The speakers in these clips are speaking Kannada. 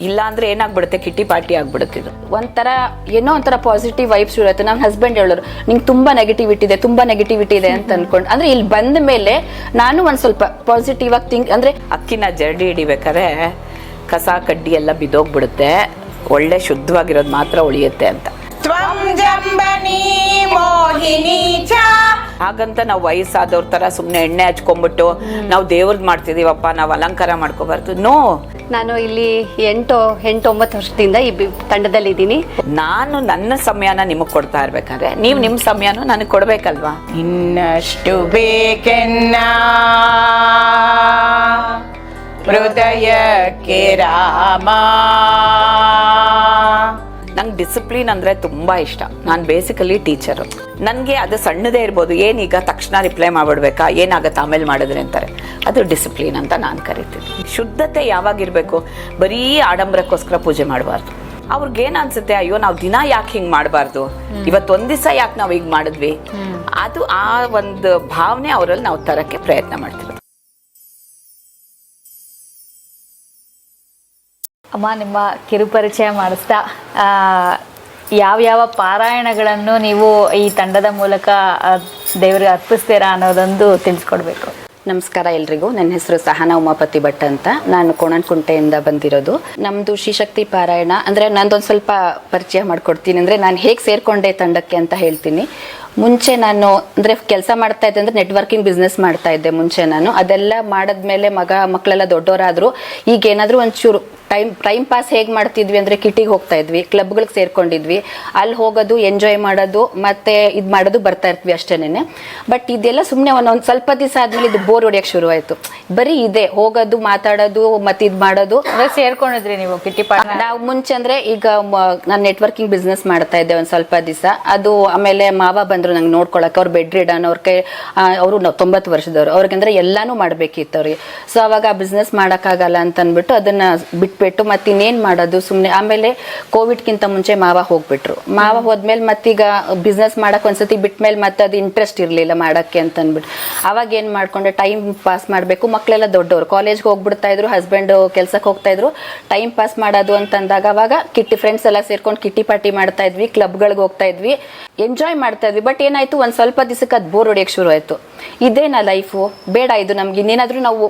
ಇಲ್ಲ ಅಂದ್ರೆ ಏನಾಗ್ಬಿಡುತ್ತೆ? ಕಿಟ್ಟಿ ಪಾರ್ಟಿ ಆಗ್ಬಿಡುತ್ತೆ ಇದು. ಒಂಥರ ಏನೋ ಒಂಥರ ಪಾಸಿಟಿವ್ ವೈಬ್ಸ್ ಇರುತ್ತೆ. ನಮ್ಮ ಹಸ್ಬೆಂಡ್ ಹೇಳೋರು, ನಿಂಗೆ ತುಂಬಾ ನೆಗೆಟಿವಿಟಿ ಇದೆ, ತುಂಬಾ ನೆಗೆಟಿವಿಟಿ ಇದೆ ಅಂತ ಅನ್ಕೊಂಡು. ಅಂದ್ರೆ ಇಲ್ಲಿ ಬಂದ ಮೇಲೆ ನಾನು ಒಂದ್ ಸ್ವಲ್ಪ ಪಾಸಿಟಿವ್ ಆಗಿ ಥಿಂಕ್ ಅಂದ್ರೆ ಅಕ್ಕಿನ ಜರಡಿ ಹಿಡಿಬೇಕಾದ್ರೆ ಕಸ, ಕಡ್ಡಿ ಎಲ್ಲ ಬಿದ್ದೋಗ್ಬಿಡುತ್ತೆ. ಒಳ್ಳೆ ಶುದ್ಧವಾಗಿರೋದು ಮಾತ್ರ ಉಳಿಯುತ್ತೆ ಅಂತ. ಮೋಹಿನಿ ಚ. ಹಾಗಂತ ನಾವು ವಯಸ್ಸಾದವ್ರ ತರ ಸುಮ್ನೆ ಎಣ್ಣೆ ಹಚ್ಕೊಂಡ್ಬಿಟ್ಟು ನಾವು ದೇವ್ರದ್ ಮಾಡ್ತಿದೀವಪ್ಪ ನಾವು ಅಲಂಕಾರ ಮಾಡ್ಕೋಬಾರ್ದು. ನೋ. ನಾನು ಇಲ್ಲಿ ಎಂಟು ಎಂಟು ಒಂಬತ್ತು ವರ್ಷದಿಂದ ಈ ತಂಡದಲ್ಲಿ ತಂಡದಲ್ಲಿದ್ದೀನಿ. ನಾನು ನನ್ನ ಸಮಯನ ನಿಮಗ್ ಕೊಡ್ತಾ ಇರ್ಬೇಕಾದ್ರೆ ನೀವ್ ನಿಮ್ ಸಮಯನೂ ನನಗ್ ಕೊಡ್ಬೇಕಲ್ವಾ? ಇನ್ನಷ್ಟು ಬೇಕೆನ್ನ? ಹೃದಯ ರಾಮ. ನಂಗೆ ಡಿಸಿಪ್ಲಿನ್ ಅಂದ್ರೆ ತುಂಬಾ ಇಷ್ಟ. ನಾನು ಬೇಸಿಕಲಿ ಟೀಚರು ನನಗೆ ಅದು ಸಣ್ಣದೇ ಇರ್ಬೋದು. ಏನೀಗ ತಕ್ಷಣ ರಿಪ್ಲೈ ಮಾಡಿಬಿಡ್ಬೇಕಾ? ಏನಾಗುತ್ತೆ ಆಮೇಲೆ ಮಾಡಿದ್ರೆ ಅಂತಾರೆ. ಅದು ಡಿಸಿಪ್ಲಿನ್ ಅಂತ ನಾನು ಕರಿತೀನಿ. ಶುದ್ಧತೆ ಯಾವಾಗಿರಬೇಕು? ಬರೀ ಆಡಂಬರಕ್ಕೋಸ್ಕರ ಪೂಜೆ ಮಾಡಬಾರ್ದು. ಅವ್ರಿಗೇನು ಅನ್ಸುತ್ತೆ? ಅಯ್ಯೋ ನಾವು ದಿನ ಯಾಕೆ ಹಿಂಗೆ ಮಾಡಬಾರ್ದು? ಇವತ್ತೊಂದು ದಿವಸ ಯಾಕೆ ನಾವು ಹಿಂಗ್ ಮಾಡಿದ್ವಿ? ಅದು ಆ ಒಂದು ಭಾವನೆ ಅವರಲ್ಲಿ ನಾವು ತರಕ್ಕೆ ಪ್ರಯತ್ನ ಮಾಡ್ತೀವಿ ಅಮ್ಮ, ನಿಮ್ಮ ಕಿರುಪರಿಚಯ ಮಾಡಿಸ್ತಾ ಯಾವ ಪಾರಾಯಣಗಳನ್ನು ನೀವು ಈ ತಂಡದ ಮೂಲಕ ದೇವರಿಗೆ ಅರ್ಪಿಸ್ತೀರಾ ಅನ್ನೋದೊಂದು ತಿಳಿಸ್ಕೊಡ್ಬೇಕು. ನಮಸ್ಕಾರ ಎಲ್ರಿಗೂ. ನನ್ನ ಹೆಸರು ಸಹನಾ ಉಮಾಪತಿ ಭಟ್ ಅಂತ. ನಾನು ಕೋಣನ್ಕುಂಟೆಯಿಂದ ಬಂದಿರೋದು. ನಮ್ದು ಶ್ರೀಶಕ್ತಿ ಪಾರಾಯಣ, ಅಂದ್ರೆ ನಂದೊಂದು ಸ್ವಲ್ಪ ಪರಿಚಯ ಮಾಡ್ಕೊಡ್ತೀನಿ ಅಂದ್ರೆ ನಾನು ಹೇಗೆ ಸೇರ್ಕೊಂಡೆ ತಂಡಕ್ಕೆ ಅಂತ ಹೇಳ್ತೀನಿ. ಮುಂಚೆ ನಾನು, ಅಂದ್ರೆ ಕೆಲಸ ಮಾಡ್ತಾ ಇದ್ದೆ ಅಂದ್ರೆ ನೆಟ್ವರ್ಕಿಂಗ್ ಬಿಸ್ನೆಸ್ ಮಾಡ್ತಾ ಇದ್ದೆ ಮುಂಚೆ ನಾನು. ಅದೆಲ್ಲ ಮಾಡದ್ಮೇಲೆ ಮಗ ಮಕ್ಕಳೆಲ್ಲ ದೊಡ್ಡವರಾದ್ರು ಈಗ ಏನಾದರೂ ಒಂಚೂರು ಟೈಮ್ ಟೈಮ್ ಪಾಸ್ ಹೇಗೆ ಮಾಡ್ತಿದ್ವಿ ಅಂದ್ರೆ ಕಿಟಿಗೆ ಹೋಗ್ತಾ ಇದ್ವಿ ಕ್ಲಬ್ಗಳಿಗೆ ಸೇರ್ಕೊಂಡಿದ್ವಿ. ಅಲ್ಲಿ ಹೋಗೋದು ಎಂಜಾಯ್ ಮಾಡೋದು ಮತ್ತೆ ಇದು ಮಾಡೋದು ಬರ್ತಾ ಇರ್ತೀವಿ ಅಷ್ಟೇನೆ ಬಟ್ ಇದೆಲ್ಲ ಸುಮ್ಮನೆ ಒಂದೊಂದು ಸ್ವಲ್ಪ ದಿವಸ ಆದ್ಮೇಲೆ ಇದು ಬೋರ್ ಹೊಡಿಯೋಕ್ಕೆ ಶುರು ಆಯ್ತು ಬರೀ ಇದೆ ಹೋಗೋದು ಮಾತಾಡೋದು ಮತ್ತೆ ಇದು ಮಾಡೋದು. ಸೇರ್ಕೊಂಡಿದ್ರಿ ನೀವು ಕಿಟಿ ನಾವು ಮುಂಚೆ ಅಂದ್ರೆ ಈಗ ನಾನು ನೆಟ್ವರ್ಕಿಂಗ್ ಬಿಸ್ನೆಸ್ ಮಾಡ್ತಾ ಇದ್ದೆ ಒಂದ್ ಸ್ವಲ್ಪ ದಿವಸ. ಅದು ಆಮೇಲೆ ಮಾವ ಬಂದ್ರು ನಂಗೆ ನೋಡ್ಕೊಳಕ್ಕೆ ಅವ್ರು ಬೆಡ್ ರಿಡನ್ ಅವ್ರ ಕೈ ಅವರು ತೊಂಬತ್ತು ವರ್ಷದವ್ರು. ಅವ್ರಿಗಂದ್ರೆ ಎಲ್ಲಾನು ಮಾಡಬೇಕಿತ್ತು ಅವ್ರಿಗೆ. ಸೊ ಅವಾಗ ಆ ಬಿಸ್ನೆಸ್ ಮಾಡೋಕ್ಕಾಗಲ್ಲ ಅಂತ ಅಂದ್ಬಿಟ್ಟು ಅದನ್ನ ಬಿಟ್ಬಿಟ್ಟು ಮತ್ತೆ ಇನ್ನೇನ್ ಮಾಡೋದು? ಸುಮ್ಮನೆ ಆಮೇಲೆ ಕೋವಿಡ್ಗಿಂತ ಮುಂಚೆ ಮಾವ ಹೋಗ್ಬಿಟ್ರು. ಮಾವ ಹೋದ್ಮೇಲೆ ಮತ್ತೀಗ ಬಿಸ್ನೆಸ್ ಮಾಡಕ್ ಒಂದ್ಸತಿ ಬಿಟ್ಮೇಲೆ ಮತ್ತೆ ಅದು ಇಂಟ್ರೆಸ್ಟ್ ಇರಲಿಲ್ಲ ಮಾಡಕ್ಕೆ ಅಂತ ಅಂದ್ಬಿಟ್ಟು ಅವಾಗ ಏನು ಮಾಡ್ಕೊಂಡೆ? ಟೈಮ್ ಪಾಸ್ ಮಾಡಬೇಕು. ಮಕ್ಕಳೆಲ್ಲ ದೊಡ್ಡವರು. ಕಾಲೇಜ್ಗೆ ಹೋಗ್ಬಿಡ್ತಾ ಇದ್ರು ಹಸ್ಬೆಂಡ್ ಕೆಲ್ಸಕ್ಕೆ ಹೋಗ್ತಾ ಇದ್ರು. ಟೈಮ್ ಪಾಸ್ ಮಾಡೋದು ಅಂತಂದಾಗ ಅವಾಗ ಕಿಟ್ಟಿ ಫ್ರೆಂಡ್ಸ್ ಎಲ್ಲ ಸೇರ್ಕೊಂಡು ಕಿಟ್ಟಿ ಪಾರ್ಟಿ ಮಾಡ್ತಾ ಇದ್ವಿ ಕ್ಲಬ್ಗಳಿಗೆ ಹೋಗ್ತಾ ಇದ್ವಿ. ಎಂಜಾಯ್ ಮಾಡ್ತಾ ಇದ್ವಿ. ಬಟ್ ಏನಾಯ್ತು? ಒಂದು ಸ್ವಲ್ಪ ದಿವಸಕ್ಕೆ ಅದು ಬೋರ್ ಹೊಡಿಯೋಕೆ ಶುರು ಆಯ್ತು. ಇದೇನಾ ಲೈಫು ಬೇಡ ಇದು ನಮ್ಗೆ. ಇನ್ನೇನಾದರೂ ನಾವು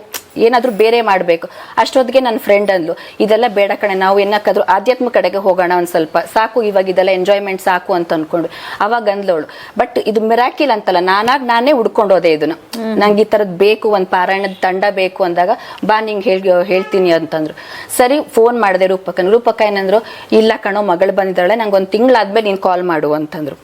ಏನಾದರೂ ಬೇರೆ ಮಾಡಬೇಕು. ಅಷ್ಟೊತ್ತಿಗೆ ನನ್ನ ಫ್ರೆಂಡ್ ಅಂದ್ಲು ಇದೆಲ್ಲ ಬೇಡ ಕಣೆ. ನಾವು ಏನಕ್ಕಾದ್ರೂ ಆಧ್ಯಾತ್ಮ ಕಡೆಗೆ ಹೋಗೋಣ ಒಂದ್ ಸ್ವಲ್ಪ. ಸಾಕು ಇವಾಗ ಇದೆಲ್ಲ ಎಂಜಾಯ್ಮೆಂಟ್ ಸಾಕು ಅಂತ ಅನ್ಕೊಂಡು ಅವಾಗ ಅಂದ್ಲವಳು. ಬಟ್ ಇದು ಮಿರಾಕಿಲ್ ಅಂತಲ್ಲ ನಾನಾಗ್ ನಾನೇ ಉಡ್ಕೊಂಡೋದೆ ಹೋದೆ ಇದನ್ನ. ನಂಗೆ ಈ ಥರದ್ದು ಬೇಕು ಒಂದು ಪಾರಾಯಣದ ತಂಡ ಬೇಕು ಅಂದಾಗ ಬಾ ನಿಂಗೆ ಹೇಳಿ ಹೇಳ್ತೀನಿ ಅಂತಂದ್ರು. ಸರಿ ಫೋನ್ ಮಾಡಿದೆ ರೂಪಕ ರೂಪಕ ಏನಂದ್ರು ಇಲ್ಲ ಕಣೋ ಮಗಳು ಬಂದಿದ್ದಾಳೆ ನಂಗೆ ಒಂದು ತಿಂಗಳಾದ್ಮೇಲೆ ನೀನು ಕಾಲ್ ಮಾಡು ಅಂತಂದ್ರು.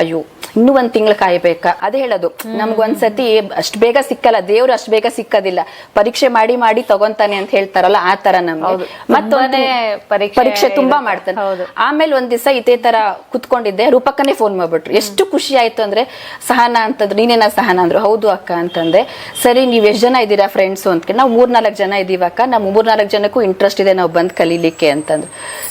ಅಯ್ಯೋ ಇನ್ನೂ ಒಂದ್ ತಿಂಗಳು ಕಾಯ್ಬೇಕಾ? ಅದೇ ಹೇಳೋದು. ನಮ್ಗೊಂದ್ಸತಿ ಅಷ್ಟ್ ಬೇಗ ಸಿಕ್ಕಲ್ಲ ದೇವ್ರು ಅಷ್ಟ್ ಬೇಗ ಸಿಕ್ಕದಿಲ್ಲ. ಪರೀಕ್ಷೆ ಮಾಡಿ ಮಾಡಿ ತಗೊಂತಾನೆ ಅಂತ ಹೇಳ್ತಾರಲ್ಲ ಆ ತರ ನಮ್ಗೆ. ಮತ್ತೊಂದು ಪರೀಕ್ಷೆ ತುಂಬಾ. ಮಾಡ್ತಾನೆ. ಆಮೇಲೆ ಒಂದ್ ದಿವಸ ಇದೇ ತರ ಕುತ್ಕೊಂಡಿದ್ದೆ ರೂಪಕ್ಕನೇ ಫೋನ್ ಮಾಡ್ಬಿಟ್ರು. ಎಷ್ಟು ಖುಷಿ ಆಯ್ತು ಅಂದ್ರೆ ಸಹನ ಅಂತಂದ್ರೆ ನೀನೇನ ಸಹನ ಅಂದ್ರು. ಹೌದು ಅಕ್ಕ ಅಂತಂದೆ. ಸರಿ ನೀವ್ ಎಷ್ಟ್ ಜನ ಇದ್ದೀರಾ ಫ್ರೆಂಡ್ಸ್ ಅಂತ ನಾವು ಮೂರ್ನಾಲ್ಕು ಜನ ಇದೀವ ಅಕ್ಕ. ನಾವು ಮೂರ್ನಾಲ್ಕು ಜನಕ್ಕೂ ಇಂಟ್ರೆಸ್ಟ್ ಇದೆ ನಾವು ಬಂದ್ ಕಲೀಲಿಕ್ಕೆ ಅಂತಂದ್ರು.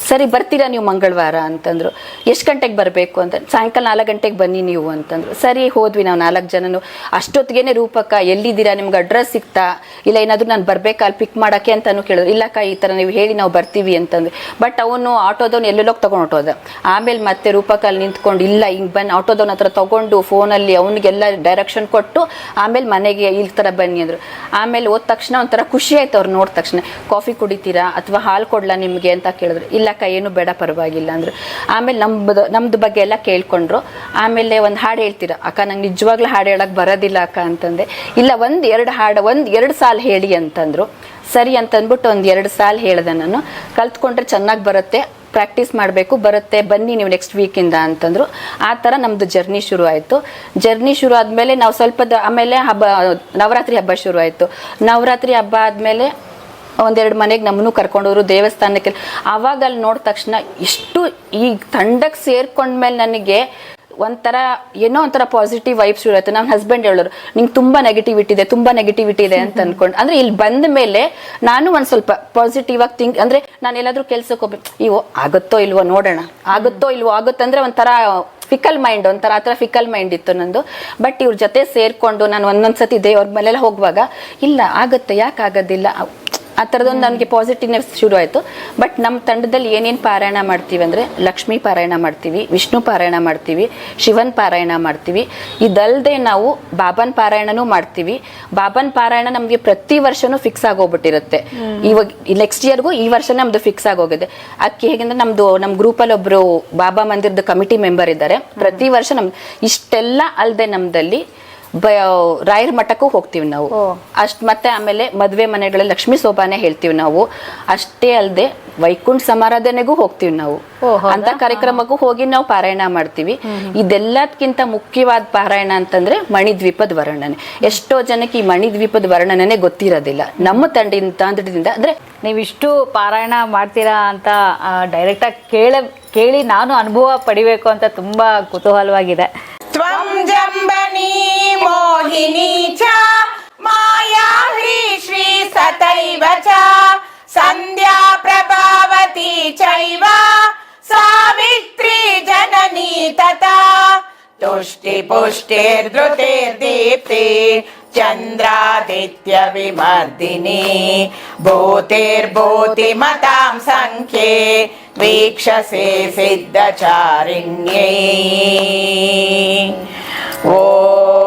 ಸರಿ ಬರ್ತೀರಾ ನೀವು ಮಂಗಳವಾರ ಅಂತಂದ್ರು. ಎಷ್ಟು ಗಂಟೆಗೆ ಬರಬೇಕು ಅಂತ ಸಾಯಂಕಾಲ ನಾಲ್ಕು ಗಂಟೆಗೆ ಬನ್ನಿ ನೀವು ಅಂತಂದ್ರು. ಸರಿ, ಹೋದ್ವಿ ನಾವು ನಾಲ್ಕು ಜನನು. ಅಷ್ಟೊತ್ತಿಗೆನೆ ರೂಪಕ್ಕ, ಎಲ್ಲಿದ್ದೀರಾ? ನಿಮ್ಗೆ ಅಡ್ರೆಸ್ ಸಿಗ್ತಾ ಇಲ್ಲ, ಏನಾದರೂ ನಾನು ಬರ್ಬೇಕಾ ಅಲ್ಲಿ ಪಿಕ್ ಮಾಡಕ್ಕೆ ಅಂತಾನು ಕೇಳಿದ್ರು ಇಲ್ಲಕ್ಕ, ಈ ತರ ನೀವು ಹೇಳಿ ನಾವು ಬರ್ತೀವಿ ಅಂತಂದ್ರೆ. ಬಟ್ ಅವನು ಆಟೋದವ್ನು ಎಲ್ಲೆಲ್ಲೋಗಿ ತಗೊಂಡು ಹೊಟ್ಟೋದ ಆಮೇಲೆ ಮತ್ತೆ ರೂಪಕ್ಕ ಅಲ್ಲಿ ನಿಂತ್ಕೊಂಡು, ಇಲ್ಲ, ಹಿಂಗೆ ಬನ್ನಿ. ಆಟೋದವ್ನ ಹತ್ರ ತಗೊಂಡು ಫೋನಲ್ಲಿ ಅವನಿಗೆಲ್ಲ ಡೈರೆಕ್ಷನ್ ಕೊಟ್ಟು, ಆಮೇಲೆ ಮನೆಗೆ ಈ ತರ ಬನ್ನಿ ಅಂದರು. ಆಮೇಲೆ ಹೋದ ತಕ್ಷಣ ಒಂಥರ ಖುಷಿ ಆಯ್ತು ಅವ್ರು ನೋಡಿದ ತಕ್ಷಣ. ಕಾಫಿ ಕುಡಿತೀರಾ? ಅಥವಾ ಹಾಲು ಕೊಡ್ಲಾ ನಿಮಗೆ? ಅಂತ ಕೇಳಿದ್ರು. ಇಲ್ಲಕ್ಕ, ಏನು ಬೇಡ, ಪರವಾಗಿಲ್ಲ ಅಂದರು. ಆಮೇಲೆ ನಮ್ಮದು ನಮ್ದು ಬಗ್ಗೆ ಎಲ್ಲ ಕೇಳ್ಕೊಂಡ್ರು. ಆಮೇಲೆ ಒಂದು ಹಾಡು ಹೇಳ್ತೀರ? ಅಕ್ಕ, ನಂಗೆ ನಿಜವಾಗ್ಲೂ ಹಾಡು ಹೇಳಕ್ ಬರೋದಿಲ್ಲ ಅಕ್ಕ ಅಂತಂದೆ. ಇಲ್ಲ, ಒಂದು ಎರಡು ಹಾಡು, ಒಂದು ಎರಡು ಸಾಲು ಹೇಳಿ ಅಂತಂದ್ರು. ಸರಿ ಅಂತ ಅಂದ್ಬಿಟ್ಟು ಒಂದ್ ಎರಡು ಸಾಲು ಹೇಳ್ದೆ ನಾನು. ಕಲ್ತ್ಕೊಂಡ್ರೆ ಚೆನ್ನಾಗಿ ಬರುತ್ತೆ, ಪ್ರಾಕ್ಟೀಸ್ ಮಾಡಬೇಕು, ಬರುತ್ತೆ, ಬನ್ನಿ ನೀವು ನೆಕ್ಸ್ಟ್ ವೀಕಿಂದ ಅಂತಂದ್ರು. ಆ ಥರ ನಮ್ಮದು ಜರ್ನಿ ಶುರು ಆಯಿತು. ಜರ್ನಿ ಶುರು ಆದಮೇಲೆ ನಾವು ಸ್ವಲ್ಪ ಆಮೇಲೆ ಹಬ್ಬ, ನವರಾತ್ರಿ ಹಬ್ಬ ಶುರು ಆಯಿತು. ನವರಾತ್ರಿ ಹಬ್ಬ ಆದಮೇಲೆ ಒಂದೆರಡು ಮನೆಗೆ ನಮ್ಮನ್ನು ಕರ್ಕೊಂಡೋರು ದೇವಸ್ಥಾನಕ್ಕೆ. ಆವಾಗ ಅಲ್ಲಿ ನೋಡಿದ ತಕ್ಷಣ ಎಷ್ಟು ಈ ತಂಡಕ್ಕೆ ಸೇರ್ಕೊಂಡ್ಮೇಲೆ ನನಗೆ ಒಂಥರ ಏನೋ ಒಂಥರ ಪಾಸಿಟಿವ್ ವೈಬ್ಸ್ ಇರುತ್ತೆ. ನಮ್ಮ ಹಸ್ಬೆಂಡ್ ಹೇಳೋರು, ನಿಂಗೆ ತುಂಬಾ ನೆಗೆಟಿವಿಟಿ ಇದೆ, ತುಂಬಾ ನೆಗೆಟಿವಿಟಿ ಇದೆ ಅಂತ ಅನ್ಕೊಂಡು. ಅಂದ್ರೆ ಇಲ್ಲಿ ಬಂದ ಮೇಲೆ ನಾನು ಒಂದ್ ಸ್ವಲ್ಪ ಪಾಸಿಟಿವ್ ಆಗಿ ಥಿಂಕ್ ಅಂದ್ರೆ ನಾನು ಎಲ್ಲಾದ್ರೂ ಕೆಲ್ಸಕ್ಕೆ ಹೋಗ್ಬೇಕು. ಇವು ಆಗುತ್ತೋ ಇಲ್ವೋ ನೋಡೋಣ. ಆಗುತ್ತೋ ಇಲ್ವೋ ಆಗುತ್ತಂದ್ರೆ ಒಂಥರ ಫಿಕಲ್ ಮೈಂಡ್ ಒಂಥರ ಆ ಥರ ಫಿಕಲ್ ಮೈಂಡ್ ಇತ್ತು ನಂದು. ಬಟ್ ಇವ್ರ ಜೊತೆ ಸೇರ್ಕೊಂಡು ನಾನು ಒಂದೊಂದ್ಸತಿ ದೇವ್ರ ಮೇಲೆಲ್ಲ ಹೋಗುವಾಗ, ಇಲ್ಲ, ಆಗುತ್ತೆ, ಯಾಕೆ ಆಗೋದಿಲ್ಲ? ಆ ಥರದೊಂದು ನನಗೆ ಪಾಸಿಟಿವ್ನೆಸ್ ಶುರು ಆಯಿತು ಬಟ್ ನಮ್ಮ ತಂಡದಲ್ಲಿ ಏನೇನು ಪಾರಾಯಣ ಮಾಡ್ತೀವಿ ಅಂದರೆ ಲಕ್ಷ್ಮೀ ಪಾರಾಯಣ ಮಾಡ್ತೀವಿ ವಿಷ್ಣು ಪಾರಾಯಣ ಮಾಡ್ತೀವಿ ಶಿವನ್ ಪಾರಾಯಣ ಮಾಡ್ತೀವಿ. ಇದಲ್ಲದೆ ನಾವು ಬಾಬನ್ ಪಾರಾಯಣನೂ ಮಾಡ್ತೀವಿ. ಬಾಬನ್ ಪಾರಾಯಣ ನಮಗೆ ಪ್ರತಿ ವರ್ಷನೂ ಫಿಕ್ಸ್ ಆಗೋಗ್ಬಿಟ್ಟಿರುತ್ತೆ. ಇವಾಗ ನೆಕ್ಸ್ಟ್ ಇಯರ್ಗೂ ಈ ವರ್ಷ ನಮ್ದು ಫಿಕ್ಸ್ ಆಗೋಗಿದೆ. ಅಕ್ಕಿ ಹೇಗೆಂದ್ರೆ ನಮ್ದು ನಮ್ಮ ಗ್ರೂಪಲ್ಲಿ ಒಬ್ಬರು ಬಾಬಾ ಮಂದಿರದ ಕಮಿಟಿ ಮೆಂಬರ್ ಇದ್ದಾರೆ. ಪ್ರತಿ ವರ್ಷ ನಮ್ ಇಷ್ಟೆಲ್ಲ ಅಲ್ಲದೆ ನಮ್ದಲ್ಲಿ ಬ ರಾಯರ ಮಠಕ್ಕೂ ಹೋಗ್ತೀವಿ ನಾವು. ಅಷ್ಟ್ ಮತ್ತೆ ಆಮೇಲೆ ಮದ್ವೆ ಮನೆಗಳಲ್ಲಿ ಲಕ್ಷ್ಮಿ ಸೋಪಾನೆ ಹೇಳ್ತೀವಿ ನಾವು. ಅಷ್ಟೇ ಅಲ್ಲದೆ ವೈಕುಂಠ ಸಮಾರಾಧನೆಗೂ ಹೋಗ್ತೀವಿ ನಾವು. ಅಂತ ಕಾರ್ಯಕ್ರಮಕ್ಕೂ ಹೋಗಿ ನಾವು ಪಾರಾಯಣ ಮಾಡ್ತೀವಿ. ಇದೆಲ್ಲದಕ್ಕಿಂತ ಮುಖ್ಯವಾದ ಪಾರಾಯಣ ಅಂತಂದ್ರೆ ಮಣಿದ್ವೀಪದ ವರ್ಣನೆ. ಎಷ್ಟೋ ಜನಕ್ಕೆ ಈ ಮಣಿದ್ವೀಪದ ವರ್ಣನೆ ಗೊತ್ತಿರೋದಿಲ್ಲ. ನಮ್ಮ ತಂಡಿನ ತಂಡದಿಂದ ಅಂದ್ರೆ ನೀವಿಷ್ಟು ಪಾರಾಯಣ ಮಾಡ್ತೀರಾ ಅಂತ ಡೈರೆಕ್ಟ್ ಆಗಿ ಕೇಳ ಕೇಳಿ ನಾನು ಅನುಭವ ಪಡಿಬೇಕು ಅಂತ ತುಂಬಾ ಕುತೂಹಲವಾಗಿದೆ. मोहिनी च। माया ह्रीश्री सतैव च। सन्ध्या प्रभावती चैव। सावित्री जननी तथा। तुष्टिपुष्टिर्धृतिर्दीप्ति। चन्द्रादित्यविमर्दिनी। भूतिर्भूतिमतां सङ्ख्ये। वीक्षसे सिद्धचारिण्यै। ॐ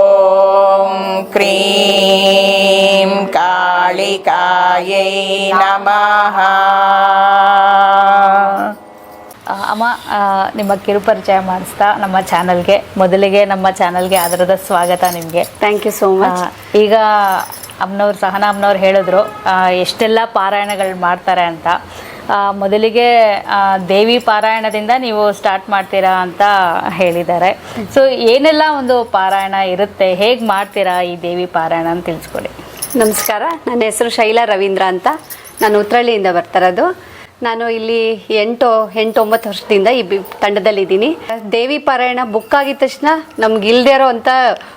क्रीं कालिकायै नमः ಆ, ಅಮ್ಮ ಆ, ನಿಮ್ಮ ಕಿರುಪರಿಚಯ ಮಾಡಿಸ್ತಾ ನಮ್ಮ ಚಾನಲ್ಗೆ ಮೊದಲಿಗೆ ನಮ್ಮ ಚಾನಲ್ಗೆ ಆಧಾರದ ಸ್ವಾಗತ ನಿಮಗೆ ಥ್ಯಾಂಕ್ ಯು ಸೋ ಮಚ್ ಈಗ ಅಮ್ಮನವ್ರು ಸಹನಾ ಅಮ್ಮನವ್ರು ಹೇಳಿದ್ರು ಆ, ಎಷ್ಟೆಲ್ಲ ಪಾರಾಯಣಗಳು ಮಾಡ್ತಾರೆ ಅಂತ ಆ, ಮೊದಲಿಗೆ ದೇವಿ ಪಾರಾಯಣದಿಂದ ನೀವು ಸ್ಟಾರ್ಟ್ ಮಾಡ್ತೀರಾ ಅಂತ ಹೇಳಿದ್ದಾರೆ. ಸೊ ಏನೆಲ್ಲ ಒಂದು ಪಾರಾಯಣ ಇರುತ್ತೆ? ಹೇಗೆ ಮಾಡ್ತೀರಾ ಈ ದೇವಿ ಪಾರಾಯಣ ಅಂತ ತಿಳಿಸ್ಕೊಡಿ. ನಮಸ್ಕಾರ. ನನ್ನ ಹೆಸರು ಶೈಲಾ ರವೀಂದ್ರ ಅಂತ. ನಾನು ಉತ್ರಳ್ಳಿಯಿಂದ ಬರ್ತಾರದು ನಾನು ಇಲ್ಲಿ ಎಂಟು ಎಂಟು ಒಂಬತ್ತು ವರ್ಷದಿಂದ ಈ ಬಿ- ತಂಡದಲ್ಲಿದ್ದೀನಿ. ದೇವಿ ಪಾರಾಯಣ ಬುಕ್ ಆಗಿದ ತಕ್ಷಣ ನಮ್ಗೆ ಇಲ್ಲದೆ ಇರೋ ಅಂಥ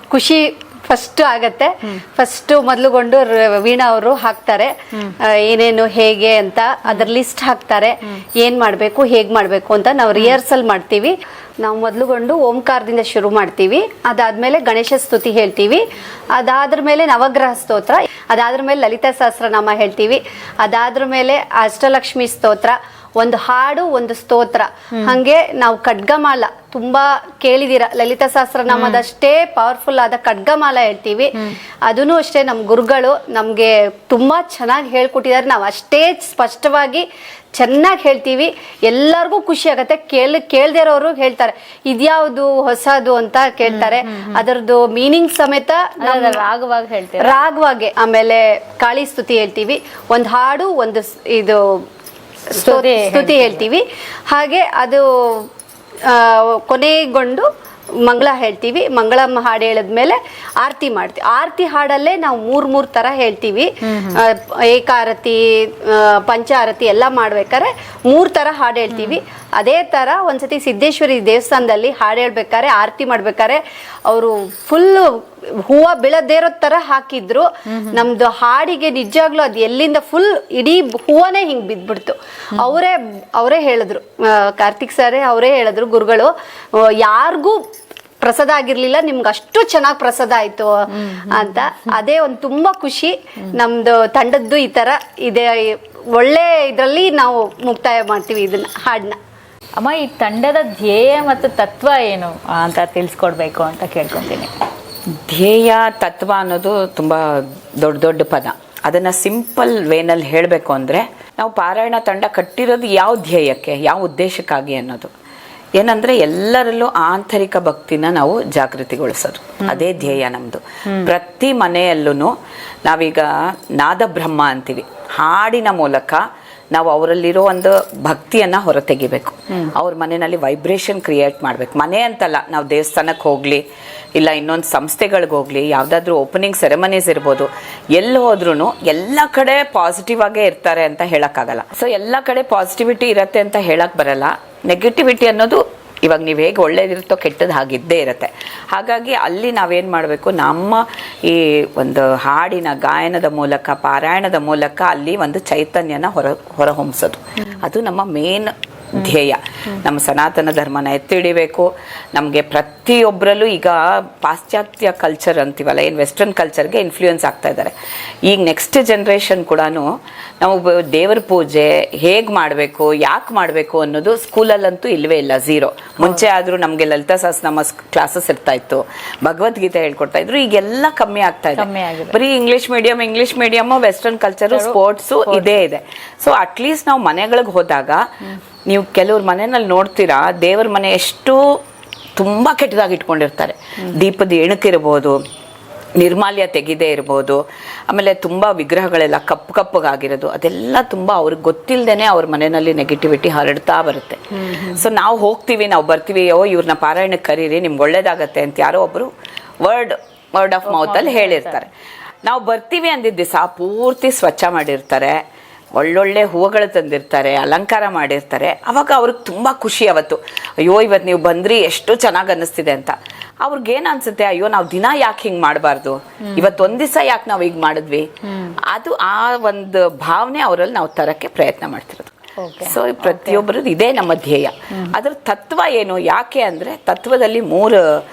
ಖುಷಿ ಫಸ್ಟ್ ಆಗತ್ತೆ. ಫಸ್ಟ್ ಮೊದಲುಗೊಂಡು ವೀಣಾ ಅವರು ಹಾಕ್ತಾರೆ. ಏನೇನು ಹೇಗೆ ಅಂತ ಅದ್ರ ಲಿಸ್ಟ್ ಹಾಕ್ತಾರೆ. ಏನ್ ಮಾಡ್ಬೇಕು ಹೇಗ್ ಮಾಡ್ಬೇಕು ಅಂತ ನಾವು ರಿಹರ್ಸಲ್ ಮಾಡ್ತೀವಿ. ನಾವು ಮೊದಲುಗೊಂಡು ಓಂಕಾರದಿಂದ ಶುರು ಮಾಡ್ತೀವಿ. ಅದಾದ್ಮೇಲೆ ಗಣೇಶ ಸ್ತುತಿ ಹೇಳ್ತೀವಿ. ಅದಾದ್ರ ಮೇಲೆ ನವಗ್ರಹ ಸ್ತೋತ್ರ. ಅದಾದ್ರ ಮೇಲೆ ಲಲಿತಾ ಸಹಸ್ರನಾಮ ಹೇಳ್ತೀವಿ. ಅದಾದ್ರ ಮೇಲೆ ಅಷ್ಟಲಕ್ಷ್ಮಿ ಸ್ತೋತ್ರ. ಒಂದು ಹಾಡು ಒಂದು ಸ್ತೋತ್ರ. ಹಂಗೆ ನಾವು ಖಡ್ಗಮಾಲ ತುಂಬಾ ಕೇಳಿದೀರ ಲಲಿತಾ ಸಹಸ್ರನಾಮದಷ್ಟೇ ಪವರ್ಫುಲ್ ಆದ ಖಡ್ಗಮಾಲ ಹೇಳ್ತೀವಿ. ಅದನ್ನು ಅಷ್ಟೇ ನಮ್ಮ ಗುರುಗಳು ನಮ್ಗೆ ತುಂಬಾ ಚೆನ್ನಾಗಿ ಹೇಳ್ಕೊಟ್ಟಿದ್ದಾರೆ ನಾವು ಅಷ್ಟೇ ಸ್ಪಷ್ಟವಾಗಿ ಚೆನ್ನಾಗಿ ಹೇಳ್ತೀವಿ. ಎಲ್ಲರಿಗೂ ಖುಷಿ ಆಗತ್ತೆ. ಕೇಳ ಕೇಳದೇ ಇರೋರು ಹೇಳ್ತಾರೆ. ಇದ್ಯಾವುದು ಹೊಸದು ಅಂತ ಕೇಳ್ತಾರೆ. ಅದರದ್ದು ಮೀನಿಂಗ್ ಸಮೇತ ರಾಗವಾಗಿ ಹೇಳ್ತೇವೆ ರಾಗವಾಗಿ ಆಮೇಲೆ ಕಾಳಿ ಸ್ತುತಿ ಹೇಳ್ತೀವಿ. ಒಂದು ಹಾಡು ಒಂದು ಇದು ಸ್ತುತಿ ಹೇಳ್ತೀವಿ. ಹಾಗೆ ಅದು ಕೊನೆಗೊಂಡು ಮಂಗಳ ಹೇಳ್ತೀವಿ. ಮಂಗಳಮ್ಮ ಹಾಡು ಹೇಳಿದ್ಮೇಲೆ ಆರತಿ ಮಾಡ್ತೀವಿ. ಆರತಿ ಹಾಡಲ್ಲೇ ನಾವು ಮೂರ್ ಮೂರ್ ತರ ಹೇಳ್ತೀವಿ. ಏಕಾರತಿ ಪಂಚಾರತಿ ಎಲ್ಲ ಮಾಡ್ಬೇಕಾದ್ರೆ ಮೂರ್ ತರ ಹಾಡು ಹೇಳ್ತೀವಿ. ಅದೇ ತರ ಒಂದ್ಸತಿ ಸಿದ್ದೇಶ್ವರಿ ದೇವಸ್ಥಾನದಲ್ಲಿ ಹಾಡು ಹೇಳ್ಬೇಕಾರೆ ಆರತಿ ಮಾಡ್ಬೇಕಾರೆ ಅವರು ಫುಲ್ ಹೂವ ಬೀಳದೇ ಇರೋ ತರ ಹಾಕಿದ್ರು. ನಮ್ದು ಹಾಡಿಗೆ ನಿಜವಾಗ್ಲೂ ಅದು ಎಲ್ಲಿಂದ ಫುಲ್ ಇಡೀ ಹೂವನೇ ಹಿಂಗ್ ಬಿದ್ಬಿಡ್ತು. ಅವರೇ ಅವರೇ ಹೇಳಿದ್ರು. ಕಾರ್ತಿಕ್ ಸರೇ ಅವರೇ ಹೇಳಿದ್ರು ಗುರುಗಳು ಯಾರಿಗೂ ಪ್ರಸಾದ ಆಗಿರ್ಲಿಲ್ಲ ನಿಮ್ಗೆ ಅಷ್ಟು ಚೆನ್ನಾಗಿ ಪ್ರಸಾದ ಆಯ್ತು ಅಂತ. ಅದೇ ಒಂದು ತುಂಬಾ ಖುಷಿ. ನಮ್ದು ತಂಡದ್ದು ಈ ತರ ಇದೆ. ಒಳ್ಳೆ ಇದ್ರಲ್ಲಿ ನಾವು ಮುಕ್ತಾಯ ಮಾಡ್ತೀವಿ ಇದನ್ನ ಹಾಡನ್ನ ಅಮ್ಮ ಈ ತಂಡದ ಧ್ಯೇಯ ಮತ್ತು ತತ್ವ ಏನು ಅಂತ ತಿಳಿಸ್ಕೊಡ್ಬೇಕು ಅಂತ ಕೇಳ್ಕೊತೀನಿ. ಧ್ಯೇಯ ತತ್ವ ಅನ್ನೋದು ತುಂಬ ದೊಡ್ಡ ದೊಡ್ಡ ಪದ. ಅದನ್ನ ಸಿಂಪಲ್ ವೇನಲ್ಲಿ ಹೇಳಬೇಕು ಅಂದರೆ ನಾವು ಪಾರಾಯಣ ತಂಡ ಕಟ್ಟಿರೋದು ಯಾವ ಧ್ಯೇಯಕ್ಕೆ ಯಾವ ಉದ್ದೇಶಕ್ಕಾಗಿ ಅನ್ನೋದು. ಏನಂದ್ರೆ ಎಲ್ಲರಲ್ಲೂ ಆಂತರಿಕ ಭಕ್ತಿನ ನಾವು ಜಾಗೃತಿಗೊಳಿಸೋದು. ಅದೇ ಧ್ಯೇಯ ನಮ್ದು. ಪ್ರತಿ ಮನೆಯಲ್ಲೂ ನಾವೀಗ ನಾದ ಬ್ರಹ್ಮ ಅಂತೀವಿ. ಹಾಡಿನ ಮೂಲಕ ನಾವು ಅವರಲ್ಲಿರೋ ಒಂದು ಭಕ್ತಿಯನ್ನ ಹೊರತೆಗಿಬೇಕು. ಅವ್ರ ಮನೆಯಲ್ಲಿ ವೈಬ್ರೇಷನ್ ಕ್ರಿಯೇಟ್ ಮಾಡ್ಬೇಕು. ಮನೆ ಅಂತಲ್ಲ ನಾವು ದೇವಸ್ಥಾನಕ್ಕೆ ಹೋಗ್ಲಿ ಇಲ್ಲ ಇನ್ನೊಂದು ಸಂಸ್ಥೆಗಳಿಗೆ ಹೋಗ್ಲಿ ಯಾವ್ದಾದ್ರು ಓಪನಿಂಗ್ ಸೆರೆಮನೀಸ್ ಇರ್ಬೋದು ಎಲ್ಲಿ ಹೋದ್ರೂ ಎಲ್ಲ ಕಡೆ ಪಾಸಿಟಿವ್ ಆಗೇ ಇರ್ತಾರೆ ಅಂತ ಹೇಳಕ್ಕಾಗಲ್ಲ. ಸೊ ಎಲ್ಲ ಕಡೆ ಪಾಸಿಟಿವಿಟಿ ಇರತ್ತೆ ಅಂತ ಹೇಳಕ್ ಬರಲ್ಲ. ನೆಗೆಟಿವಿಟಿ ಅನ್ನೋದು ಇವಾಗ ನೀವು ಹೇಗೆ ಒಳ್ಳೇದಿರುತ್ತೋ ಕೆಟ್ಟದ್ದು ಹಾಗಿದ್ದೇ ಇರುತ್ತೆ. ಹಾಗಾಗಿ ಅಲ್ಲಿ ನಾವೇನು ಮಾಡಬೇಕು ನಮ್ಮ ಈ ಒಂದು ಹಾಡಿನ ಗಾಯನದ ಮೂಲಕ ಪಾರಾಯಣದ ಮೂಲಕ ಅಲ್ಲಿ ಒಂದು ಚೈತನ್ಯನ ಹೊರ ಹೊರಹೊಮ್ಸೋದು. ಅದು ನಮ್ಮ ಮೇನ್ ಧ್ಯೇಯ. ನಮ್ಮ ಸನಾತನ ಧರ್ಮನ ಎತ್ತಿ ಹಿಡಿಬೇಕು ನಮಗೆ ಪ್ರತಿಯೊಬ್ಬರಲ್ಲೂ ಈಗ ಪಾಶ್ಚಾತ್ಯ ಕಲ್ಚರ್ ಅಂತೀವಲ್ಲ ಏನು ವೆಸ್ಟರ್ನ್ ಕಲ್ಚರ್ಗೆ ಇನ್ಫ್ಲೂಯೆನ್ಸ್ ಆಗ್ತಾ ಇದ್ದಾರೆ. ಈಗ ನೆಕ್ಸ್ಟ್ ಜನ್ರೇಷನ್ ಕೂಡ ನಾವು ದೇವರ ಪೂಜೆ ಹೇಗೆ ಮಾಡಬೇಕು ಯಾಕೆ ಮಾಡಬೇಕು ಅನ್ನೋದು ಸ್ಕೂಲಲ್ಲಂತೂ ಇಲ್ಲವೇ ಇಲ್ಲ ಝೀರೋ ಮುಂಚೆ ಆದರೂ ನಮಗೆ ಲಲಿತಾ ಸಹಸ್ರನಾಮ ಕ್ಲಾಸಸ್ ಇರ್ತಾ ಇತ್ತು. ಭಗವದ್ಗೀತೆ ಹೇಳ್ಕೊಡ್ತಾ ಇದ್ರು. ಈಗೆಲ್ಲ ಕಮ್ಮಿ ಆಗ್ತಾ ಇದೆ. ಬರೀ English medium English medium western culture sports ಇದೇ ಇದೆ. ಸೊ ಅಟ್ಲೀಸ್ಟ್ ನಾವು ಮನೆಗಳಿಗೆ ಹೋದಾಗ ನೀವು ಕೆಲವ್ರ ಮನೆಯಲ್ಲಿ ನೋಡ್ತೀರಾ ದೇವ್ರ ಮನೆ ಎಷ್ಟು ತುಂಬಾ ಕೆಟ್ಟದಾಗಿ ಇಟ್ಕೊಂಡಿರ್ತಾರೆ. ದೀಪದ ಎಣುಕಿರ್ಬೋದು ನಿರ್ಮಾಲ್ಯ ತೆಗೆದೇ ಇರ್ಬೋದು ಆಮೇಲೆ ತುಂಬ ವಿಗ್ರಹಗಳೆಲ್ಲ ಕಪ್ಪು ಕಪ್ಪಗಾಗಿರೋದು ಅದೆಲ್ಲ ತುಂಬ ಅವ್ರಿಗೆ ಗೊತ್ತಿಲ್ಲದೇನೆ ಅವ್ರ ಮನೆಯಲ್ಲಿ ನೆಗೆಟಿವಿಟಿ ಹರಡ್ತಾ ಬರುತ್ತೆ. ಸೊ ನಾವು ಹೋಗ್ತೀವಿ ನಾವು ಬರ್ತೀವಿ ಓ ಇವ್ರನ್ನ ಪಾರಾಯಣಕ್ಕೆ ಕರೀರಿ ನಿಮ್ಗೆ ಒಳ್ಳೇದಾಗತ್ತೆ ಅಂತ ಯಾರೋ ಒಬ್ರು ವರ್ಡ್ ವರ್ಡ್ ಆಫ್ ಮೌತಲ್ಲಿ ಹೇಳಿರ್ತಾರೆ. ನಾವು ಬರ್ತೀವಿ ಅಂದಿದ್ದ ದಿವಸ ಪೂರ್ತಿ ಸ್ವಚ್ಛ ಮಾಡಿರ್ತಾರೆ. ಒಳ್ಳೊಳ್ಳೆ ಹೂವುಗಳು ತಂದಿರ್ತಾರೆ ಅಲಂಕಾರ ಮಾಡಿರ್ತಾರೆ. ಅವಾಗ ಅವ್ರಿಗೆ ತುಂಬ ಖುಷಿ ಅವತ್ತು. ಅಯ್ಯೋ ಇವತ್ತು ನೀವು ಬಂದ್ರಿ ಎಷ್ಟು ಚೆನ್ನಾಗಿ ಅನ್ನಿಸ್ತಿದೆ ಅಂತ. ಅವ್ರಿಗೇನು ಅನ್ಸುತ್ತೆ? ಅಯ್ಯೋ ನಾವು ದಿನ ಯಾಕೆ ಹಿಂಗೆ ಮಾಡಬಾರ್ದು? ಇವತ್ತು ಒಂದ್ ದಿವಸ ಯಾಕೆ ನಾವು ಈಗ ಮಾಡಿದ್ವಿ? ಅದು ಆ ಒಂದು ಭಾವನೆ ಅವರಲ್ಲಿ ನಾವು ತರಕ್ಕೆ ಪ್ರಯತ್ನ ಮಾಡ್ತಿರೋದು. ಸೊ ಪ್ರತಿಯೊಬ್ಬರದ್ದು ಇದೇ ನಮ್ಮ ಧ್ಯೇಯ. ಅದ್ರ ತತ್ವ ಏನು? ಯಾಕೆ ಅಂದ್ರೆ ತತ್ವದಲ್ಲಿ ಮೂರು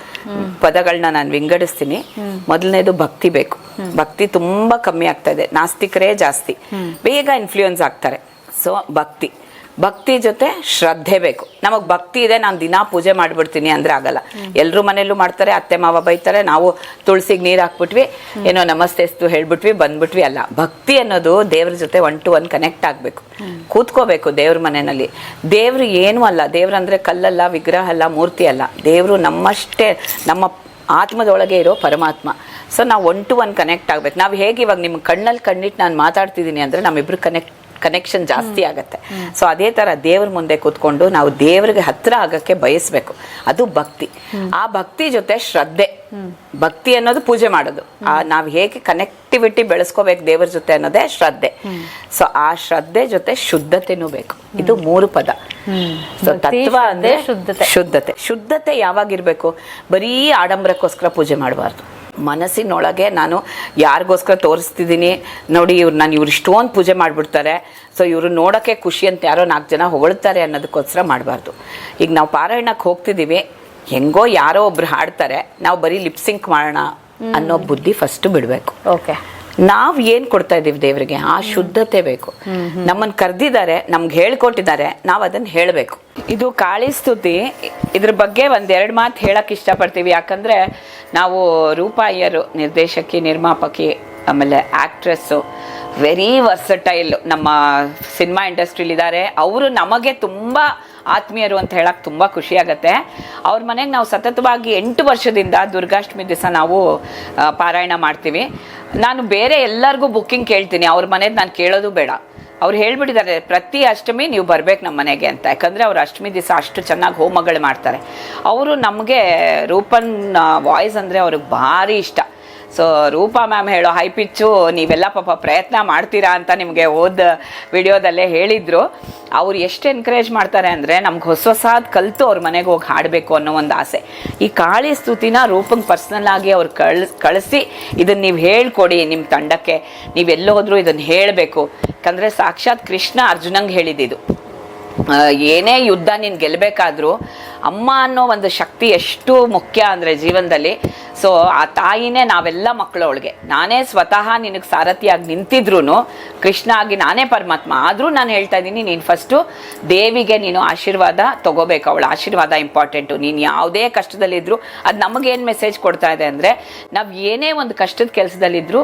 ಪದಗಳನ್ನ ನಾನು ವಿಂಗಡಿಸ್ತೀನಿ. ಮೊದಲನೇದು ಭಕ್ತಿ ಬೇಕು. ಭಕ್ತಿ ತುಂಬಾ ಕಮ್ಮಿ ಆಗ್ತಾ ಇದೆ. ನಾಸ್ತಿಕರೇ ಜಾಸ್ತಿ. ಬೇಗ ಇನ್ಫ್ಲೂಯೆನ್ಸ್ ಆಗ್ತಾರೆ. ಸೊ ಭಕ್ತಿ. ಭಕ್ತಿ ಜೊತೆ ಶ್ರದ್ಧೆ ಬೇಕು. ನಮಗ್ ಭಕ್ತಿ ಇದೆ, ನಾನು ದಿನಾ ಪೂಜೆ ಮಾಡ್ಬಿಡ್ತೀನಿ ಅಂದ್ರೆ ಆಗಲ್ಲ. ಎಲ್ರು ಮನೆಯಲ್ಲೂ ಮಾಡ್ತಾರೆ, ಅತ್ತೆ ಮಾವ ಬೈತಾರೆ, ನಾವು ತುಳಸಿಗೆ ನೀರ್ ಹಾಕ್ಬಿಟ್ವಿ, ಏನೋ ನಮಸ್ತೆಸ್ತು ಹೇಳ್ಬಿಟ್ವಿ, ಬಂದ್ಬಿಟ್ವಿ ಅಲ್ಲ. ಭಕ್ತಿ ಅನ್ನೋದು ದೇವ್ರ ಜೊತೆ ಒನ್ ಟು ಒನ್ ಕನೆಕ್ಟ್ ಆಗ್ಬೇಕು. ಕೂತ್ಕೋಬೇಕು ದೇವ್ರ ಮನೆಯಲ್ಲಿ. ದೇವ್ರು ಏನು ಅಲ್ಲ. ದೇವ್ರಂದ್ರೆ ಕಲ್ಲಲ್ಲ, ವಿಗ್ರಹ ಅಲ್ಲ, ಮೂರ್ತಿ ಅಲ್ಲ. ದೇವ್ರು ನಮ್ಮಷ್ಟೇ, ನಮ್ಮ ಆತ್ಮದೊಳಗೆ ಇರೋ ಪರಮಾತ್ಮ. ಸೊ ನಾವು ಒನ್ ಟು ಒನ್ ಕನೆಕ್ಟ್ ಆಗ್ಬೇಕು. ನಾವು ಹೇಗೆ ಇವಾಗ ನಿಮ್ಮ ಕಣ್ಣಲ್ಲಿ ಕಣ್ಣಿಟ್ಟು ನಾನು ಮಾತಾಡ್ತಿದ್ದೀನಿ ಅಂದ್ರೆ ನಮ್ಮಿಬ್ರು ಕನೆಕ್ಟ್ ಕನೆಕ್ಷನ್ ಜಾಸ್ತಿ ಆಗತ್ತೆ. ಸೊ ಅದೇ ತರ ದೇವ್ರ ಮುಂದೆ ಕೂತ್ಕೊಂಡು ನಾವು ದೇವ್ರಿಗೆ ಹತ್ರ ಆಗಕ್ಕೆ ಬಯಸ್ಬೇಕು. ಅದು ಭಕ್ತಿ. ಆ ಭಕ್ತಿ ಜೊತೆ ಶ್ರದ್ಧೆ. ಭಕ್ತಿ ಅನ್ನೋದು ಪೂಜೆ ಮಾಡೋದು. ಆ ನಾವ್ ಹೇಗೆ ಕನೆಕ್ಟಿವಿಟಿ ಬೆಳೆಸ್ಕೋಬೇಕು ದೇವ್ರ ಜೊತೆ ಅನ್ನೋದೇ ಶ್ರದ್ಧೆ. ಸೊ ಆ ಶ್ರದ್ಧೆ ಜೊತೆ ಶುದ್ಧತೆನೂ ಬೇಕು. ಇದು ಮೂರು ಪದ. ಸೊ ತತ್ವ ಅಂದ್ರೆ ಶುದ್ಧತೆ. ಶುದ್ಧತೆ. ಶುದ್ಧತೆ ಯಾವಾಗಿರ್ಬೇಕು? ಬರೀ ಆಡಂಬರಕ್ಕೋಸ್ಕರ ಪೂಜೆ ಮಾಡಬಾರ್ದು. ಮನಸ್ಸಿನೊಳಗೆ ನಾನು ಯಾರಿಗೋಸ್ಕರ ತೋರಿಸ್ತಿದ್ದೀನಿ. ನೋಡಿ ಇವ್ರು ನಾನು ಇವ್ರು ಇಷ್ಟೊಂದು ಪೂಜೆ ಮಾಡಿಬಿಡ್ತಾರೆ. ಸೊ ಇವರು ನೋಡೋಕ್ಕೆ ಖುಷಿ ಅಂತ ಯಾರೋ ನಾಲ್ಕು ಜನ ಹೊಗಳ್ತಾರೆ ಅನ್ನೋದಕ್ಕೋಸ್ಕರ ಮಾಡಬಾರ್ದು. ಈಗ ನಾವು ಪಾರಾಯಣಕ್ಕೆ ಹೋಗ್ತಿದ್ದೀವಿ ಹೆಂಗೋ ಯಾರೋ ಒಬ್ರು ಹಾಡ್ತಾರೆ. ನಾವು ಬರೀ ಲಿಪ್ಸಿಂಕ್ ಮಾಡೋಣ ಅನ್ನೋ ಬುದ್ಧಿ ಫಸ್ಟ್ ಬಿಡಬೇಕು. ಓಕೆ. ನಾವು ಏನು ಕೊಡ್ತಾ ಇದೀವಿ ದೇವರಿಗೆ? ಆ ಶುದ್ಧತೆ ಬೇಕು. ನಮ್ಮನ್ನು ಕರೆದಿದ್ದಾರೆ ನಮ್ಗೆ ಹೇಳ್ಕೊಟ್ಟಿದ್ದಾರೆ. ನಾವು ಅದನ್ನು ಹೇಳ್ಬೇಕು. ಇದು ಕಾಳಿ ಸ್ತುತಿ. ಇದ್ರ ಬಗ್ಗೆ ಒಂದೆರಡು ಮಾತು ಹೇಳಕ್ ಇಷ್ಟಪಡ್ತೀವಿ. ಯಾಕಂದ್ರೆ ನಾವು ರೂಪಾಯಿಯರು, ನಿರ್ದೇಶಕಿ, ನಿರ್ಮಾಪಕಿ, ಆಮೇಲೆ ಆ್ಯಕ್ಟ್ರೆಸ್ಸು ವೆರಿ ವರ್ಸಟೈಲ್ ನಮ್ಮ ಸಿನಿಮಾ ಇಂಡಸ್ಟ್ರಿಲಿ ಇದ್ದಾರೆ ಅವರು ನಮಗೆ ತುಂಬ ಆತ್ಮೀಯರು ಅಂತ ಹೇಳಕ್ ತುಂಬ ಖುಷಿ ಆಗತ್ತೆ. ಅವ್ರ ಮನೆಗೆ ನಾವು ಸತತವಾಗಿ ಎಂಟು ವರ್ಷದಿಂದ ದುರ್ಗಾಷ್ಟಮಿ ದಿವಸ ನಾವು ಪಾರಾಯಣ ಮಾಡ್ತೀವಿ. ನಾನು ಬೇರೆ ಎಲ್ಲರಿಗೂ ಬುಕ್ಕಿಂಗ್ ಕೇಳ್ತೀನಿ. ಅವ್ರ ಮನೇದು ನಾನು ಕೇಳೋದು ಬೇಡ. ಅವ್ರು ಹೇಳ್ಬಿಟ್ಟಿದ್ದಾರೆ, ಪ್ರತಿ ಅಷ್ಟಮಿ ನೀವು ಬರಬೇಕು ನಮ್ಮ ಮನೆಗೆ ಅಂತ. ಯಾಕಂದರೆ ಅವ್ರು ಅಷ್ಟಮಿ ದಿವಸ ಅಷ್ಟು ಚೆನ್ನಾಗಿ ಹೋಮಗಳು ಮಾಡ್ತಾರೆ. ಅವರು ನಮಗೆ ರೂಪನ್ ವಾಯ್ಸ್ ಅಂದ್ರೆ ಅವ್ರಿಗೆ ಭಾರಿ ಇಷ್ಟ. ಸೊ ರೂಪಾ ಮ್ಯಾಮ್ ಹೇಳೋ ಹೈ ಪಿಚ್ಚು ನೀವೆಲ್ಲ ಪಾಪ ಪ್ರಯತ್ನ ಮಾಡ್ತೀರಾ ಅಂತ ನಿಮಗೆ ಓದ್ ವಿಡಿಯೋದಲ್ಲೇ ಹೇಳಿದ್ರು. ಅವ್ರು ಎಷ್ಟು ಎನ್ಕರೇಜ್ ಮಾಡ್ತಾರೆ ಅಂದರೆ ನಮ್ಗೆ ಹೊಸ ಹೊಸಾದ್ ಕಲಿತು ಅವ್ರ ಮನೆಗೆ ಹೋಗಿ ಹಾಡಬೇಕು ಅನ್ನೋ ಒಂದು ಆಸೆ. ಈ ಕಾಳಿ ಸ್ತುತಿನ ರೂಪಂಗೆ ಪರ್ಸ್ನಲ್ ಆಗಿ ಅವ್ರು ಕಳ್, ಕಳಿಸಿ ಇದನ್ನು ನೀವು ಹೇಳ್ಕೊಡಿ ನಿಮ್ಮ ತಂಡಕ್ಕೆ. ನೀವೆಲ್ಲೋದ್ರೂ ಇದನ್ನು ಹೇಳಬೇಕು. ಯಾಕಂದರೆ ಸಾಕ್ಷಾತ್ ಕೃಷ್ಣ ಅರ್ಜುನಂಗೆ ಹೇಳಿದ್ದು ಏನೇ ಯುದ್ಧ ನೀನು ಗೆಲ್ಲಬೇಕಾದ್ರೂ ಅಮ್ಮ ಅನ್ನೋ ಒಂದು ಶಕ್ತಿ ಎಷ್ಟು ಮುಖ್ಯ ಅಂದರೆ ಜೀವನದಲ್ಲಿ. ಸೊ ಆ ತಾಯಿನೇ ನಾವೆಲ್ಲ ಮಕ್ಕಳೊಳಗೆ ನಾನೇ ಸ್ವತಃ ನಿನಗೆ ಸಾರಥಿಯಾಗಿ ನಿಂತಿದ್ರು ಕೃಷ್ಣ ಆಗಿ ನಾನೇ ಪರಮಾತ್ಮ. ಆದರೂ ನಾನು ಹೇಳ್ತಾ ಇದ್ದೀನಿ, ನೀನು ಫಸ್ಟು ದೇವಿಗೆ ನೀನು ಆಶೀರ್ವಾದ ತಗೋಬೇಕು. ಅವಳ ಆಶೀರ್ವಾದ ಇಂಪಾರ್ಟೆಂಟು ನೀನು ಯಾವುದೇ ಕಷ್ಟದಲ್ಲಿದ್ದರೂ ಅದು ನಮಗೇನು ಮೆಸೇಜ್ ಕೊಡ್ತಾ ಇದೆ ಅಂದರೆ, ನಾವು ಏನೇ ಒಂದು ಕಷ್ಟದ ಕೆಲಸದಲ್ಲಿದ್ದರೂ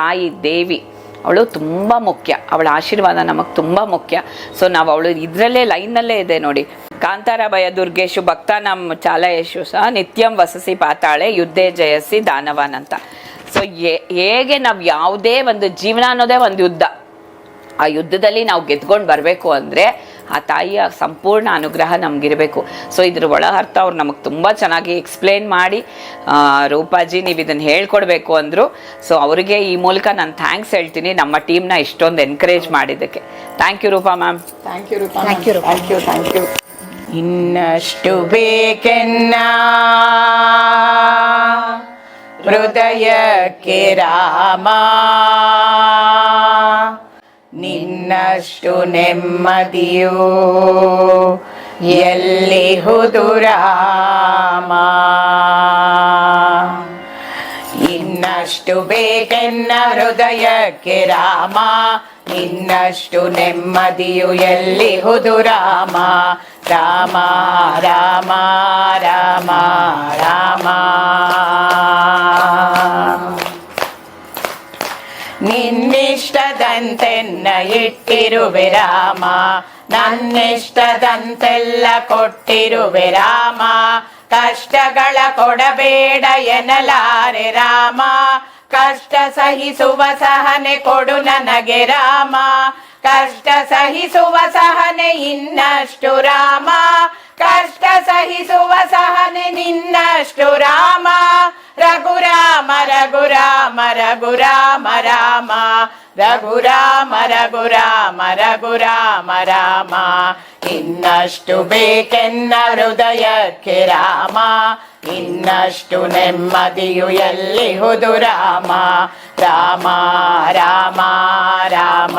ತಾಯಿ, ದೇವಿ ಅವಳು ತುಂಬ ಮುಖ್ಯ. ಅವಳ ಆಶೀರ್ವಾದ ನಮಗೆ ತುಂಬ ಮುಖ್ಯ. ಸೊ ನಾವು ಅವಳು ಇದರಲ್ಲೇ ಲೈನ್ನಲ್ಲೇ ಇದೆ ನೋಡಿ. ಕಾಂತಾರ ಭಯ ದುರ್ಗೇಶು ಭಕ್ತ ನಮ್ಮ ಚಾಲಯೇಶು ಸಹ ನಿತ್ಯಂ ವಸಸಿ ಪಾತಾಳೆ ಯುದ್ಧೇ ಜಯಸಿ ದಾನವಾನ್ ಅಂತ. ಸೊ ಹೇಗೆ ನಾವು ಯಾವುದೇ ಒಂದು ಜೀವನ ಅನ್ನೋದೇ ಒಂದು ಯುದ್ಧ. ಆ ಯುದ್ಧದಲ್ಲಿ ನಾವು ಗೆದ್ಕೊಂಡು ಬರಬೇಕು ಅಂದರೆ ಆ ತಾಯಿಯ ಸಂಪೂರ್ಣ ಅನುಗ್ರಹ ನಮಗಿರಬೇಕು. ಸೊ ಇದ್ರ ಒಳ ಅರ್ಥ ಅವ್ರು ನಮಗೆ ತುಂಬ ಚೆನ್ನಾಗಿ ಎಕ್ಸ್ಪ್ಲೇನ್ ಮಾಡಿ ರೂಪಾಜಿ ನೀವು ಇದನ್ನು ಹೇಳ್ಕೊಡ್ಬೇಕು ಅಂದರು. ಸೊ ಅವರಿಗೆ ಈ ಮೂಲಕ ನಾನು ಥ್ಯಾಂಕ್ಸ್ ಹೇಳ್ತೀನಿ. ನಮ್ಮ ಟೀಮ್ನ ಇಷ್ಟೊಂದು ಎನ್ಕರೇಜ್ ಮಾಡಿದ್ದಕ್ಕೆ. Thank you Roopa ma'am thank you Roopa thank you thank you thank you ಇನ್ನಷ್ಟು ಬೇಕೆನ್ನ ಹೃದಯಕ್ಕೆ ರಾಮ. ನಿನ್ನ ನೆಮ್ಮದಿಯೋ? ನೆಮ್ಮದಿಯು ಹುದುರಾಮ ರಾಮ? ಇನ್ನಷ್ಟು ಬೇಕೆನ್ನ ಹೃದಯಕ್ಕೆ ರಾಮ? ಇನ್ನಷ್ಟು ನೆಮ್ಮದಿಯು ಎಲ್ಲಿ ಹುದುರಾಮ ರಾಮ? ರಾಮ ರಾಮ ರಾಮ ರಾಮ. ನಿನ್ನಿಷ್ಟದಂತೆನ್ನ ಇಟ್ಟಿರುವೆ ರಾಮ. ನನ್ನಿಷ್ಟದಂತೆಲ್ಲ ಕೊಟ್ಟಿರುವೆ ರಾಮ. ಕಷ್ಟಗಳ ಕೊಡಬೇಡ ಎನಲಾರೆ ರಾಮ. ಕಷ್ಟ ಸಹಿಸುವ ಸಹನೆ ಕೊಡು ನನಗೆ ರಾಮ. ಕಷ್ಟ ಸಹಿಸುವ ಸಹನೆ ಇನ್ನಷ್ಟು ರಾಮ. ಕಷ್ಟ ಸಹಿಸುವ ಸಹನೆ ನಿನ್ನಷ್ಟು ರಾಮ. ರಘುರಾಮ ರಘುರಾಮ ರಘುರಾಮ, ರಾಮ. ರಘುರಾಮ ರಘುರಾಮ ರಘುರಾಮ ರಾಮ ಇನ್ನಷ್ಟು ಬೇಕೆನ್ನ ಹೃದಯಕ್ಕೆ ರಾಮ. ಇನ್ನಷ್ಟು ನೆಮ್ಮದಿಯು ಎಲ್ಲಿ ಹುದು ರಾಮ ರಾಮ ರಾಮ ರಾಮ.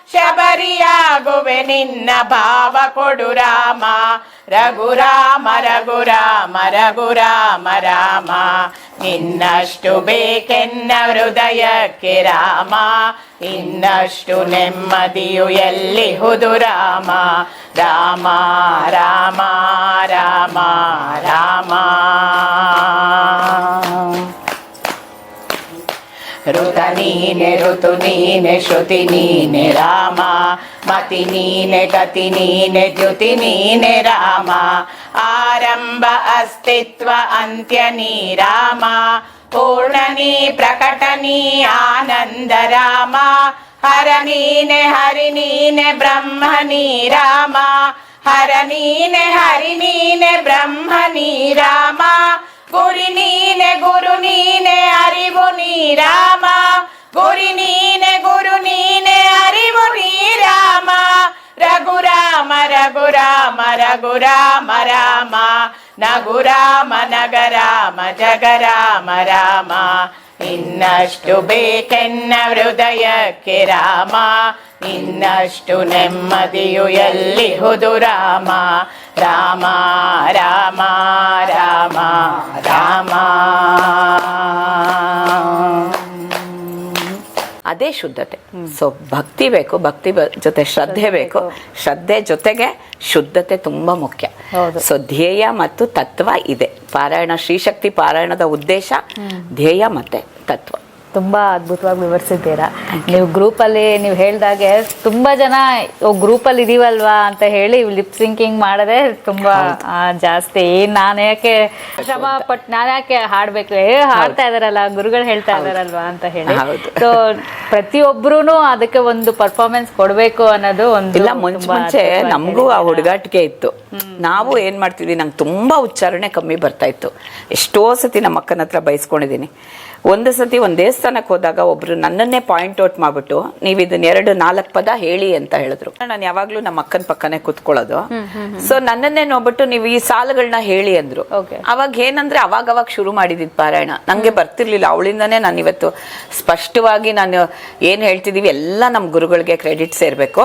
ಶಬರಿಯಾಗುವೆ ನಿನ್ನ ಭಾವ ಕೊಡು ರಾಮ. ರಘುರಾಮ ರಘುರಾಮ ರಘುರಾಮ, ರಾಮ. ನಿನ್ನಷ್ಟು ಬೇಕೆನ್ನ ಹೃದಯಕ್ಕೆ ರಾಮ. ಇನ್ನಷ್ಟು ನೆಮ್ಮದಿಯು ಎಲ್ಲಿ ಹುದು ರಾಮ. ರಾಮ ರಾಮ ರಾಮ ರಾಮ. ನೀನೆ ಋತು ನೀನೆ ಶ್ರುತಿ ನೀನೆ ರಾಮ ಮತಿ ನೀನೆ ಗತಿ ನೀನೆ ದ್ಯುತಿ ನೀನೆ ರಾಮ ಆರಂಭ ಅಸ್ತಿತ್ವ ಅಂತ್ಯ ನೀ ರಾಮ ಪೂರ್ಣ ನೀ ಪ್ರಕಟ ನೀ ಆನಂದ ರಾಮ ಹರ ನೀನೆ ಹರಿ ನೀನೆ ಬ್ರಹ್ಮ ನೀ ರಾಮ ಹರ ನೀನೆ ಹರಿ ನೀನೆ ಬ್ರಹ್ಮ ನೀ ರಾಮ ಗುರಿ ನೀನೆ ಗುರು ನೀನೆ ಅರಿವು ನೀ ರಾಮ ಗುರಿ ನೀನೆ, ಗುರು ನೀನೆ, ಅರಿವು ನೀ ರಾಮ. ರಘುರಾಮ ರಘುರಾಮ ರಘುರಾಮ ರಾಮ ನಗುರಾಮ ನಗರಾಮ ಜಗರಾಮ ರಾಮ. ಇನ್ನಷ್ಟು ಬೇಕೆನ್ನ ಹೃದಯಕ್ಕೆ ರಾಮ. ಇನ್ನಷ್ಟು ನೆಮ್ಮದಿಯು ಎಲ್ಲಿ ಹುದು ರಾಮ. ರಾಮ ರಾಮ ರಾಮ ರಾಮ. ಅದೇ ಶುದ್ಧತೆ. ಸೊ ಭಕ್ತಿ ಬೇಕು ಭಕ್ತಿ ಜೊತೆ ಶ್ರದ್ಧೆ ಬೇಕು. ಶ್ರದ್ಧೆ ಜೊತೆಗೆ ಶುದ್ಧತೆ ತುಂಬಾ ಮುಖ್ಯ. ಸೊ ಧ್ಯೇಯ ಮತ್ತು ತತ್ವ ಇದೆ. ಪಾರಾಯಣ ಶ್ರೀಶಕ್ತಿ ಪಾರಾಯಣದ ಉದ್ದೇಶ ಧ್ಯೇಯ ಮತ್ತೆ ತತ್ವ. ತುಂಬಾ ಅದ್ಭುತವಾಗಿ ವಿವರಿಸಿದ್ದೀರಾ. ನೀವು ಗ್ರೂಪಲ್ಲಿ ನೀವು ಹೇಳಿದಾಗೆ ತುಂಬಾ ಜನ ಗ್ರೂಪಲ್ಲಿ ಇದೀವಲ್ವಾ ಅಂತ ಹೇಳಿ ಲಿಪ್ ಸಿಂಕಿಂಗ್ ಮಾಡದೆ ತುಂಬಾ ಜಾಸ್ತಿ. ನಾನು ಯಾಕೆ ಶ್ರಮ ಪಟ್ ನಾನು ಯಾಕೆ ಹಾಡ್ಬೇಕು? ಏ ಹಾಡ್ತಾ ಇದಾರಲ್ಲ ಗುರುಗಳು ಹೇಳ್ತಾ ಇದಾರಲ್ವಾ ಅಂತ ಹೇಳಿ. ಸೊ ಪ್ರತಿಯೊಬ್ಬರೂ ಅದಕ್ಕೆ ಒಂದು ಪರ್ಫಾರ್ಮೆನ್ಸ್ ಕೊಡಬೇಕು ಅನ್ನೋದು ಒಂದು ಇಲ್ಲ ಮುಂಚೆ ಮುಂಚೆ ನಮಗೂ ಆ. ಹುಡುಗಾಟಿಕೆ ಇತ್ತು. ನಾವು ಏನ್ ಮಾಡ್ತಿದ್ವಿ ನಂಗೆ ತುಂಬಾ ಉಚ್ಚಾರಣೆ ಕಮ್ಮಿ ಬರ್ತಾ ಇತ್ತು. ಎಷ್ಟೋ ಸತಿ ನಮ್ಮ ಅಕ್ಕನ ಹತ್ರ ಬಯಸ್ಕೊಂಡಿದ್ದೀನಿ ಒಂದು ಸತಿ ಒಂದು ದೇವಸ್ಥಾನಕ್ಕೆ ಹೋದಾಗ ಒಬ್ರು ನನ್ನನ್ನೇ ಪಾಯಿಂಟ್ ಔಟ್ ಮಾಡ್ಬಿಟ್ಟು ನೀವು ಇದನ್ನ ಎರಡು ನಾಲ್ಕು ಪದ ಹೇಳಿ ಅಂತ ಹೇಳಿದ್ರು. ನಾನು ಯಾವಾಗ್ಲೂ ನಮ್ಮ ಅಕ್ಕನ ಪಕ್ಕನೆ ಕುತ್ಕೊಳ್ಳೋದು. ಸೊ ನನ್ನನ್ನೇ ನೋಡ್ಬಿಟ್ಟು ನೀವು ಈ ಸಾಲುಗಳನ್ನ ಹೇಳಿ ಅಂದ್ರು. ಅವಾಗ ಏನಂದ್ರೆ ಅವಾಗ ಅವಾಗ ಶುರು ಮಾಡಿದಿದ್ ಪಾರಾಯಣ. ನಂಗೆ ಬರ್ತಿರ್ಲಿಲ್ಲ. ಅವಳಿಂದಾನೇ ನಾನು ಇವತ್ತು ಸ್ಪಷ್ಟವಾಗಿ ನಾನು ಏನ್ ಹೇಳ್ತಿದೀವಿ ಎಲ್ಲ ನಮ್ ಗುರುಗಳಿಗೆ ಕ್ರೆಡಿಟ್ ಸೇರ್ಬೇಕು.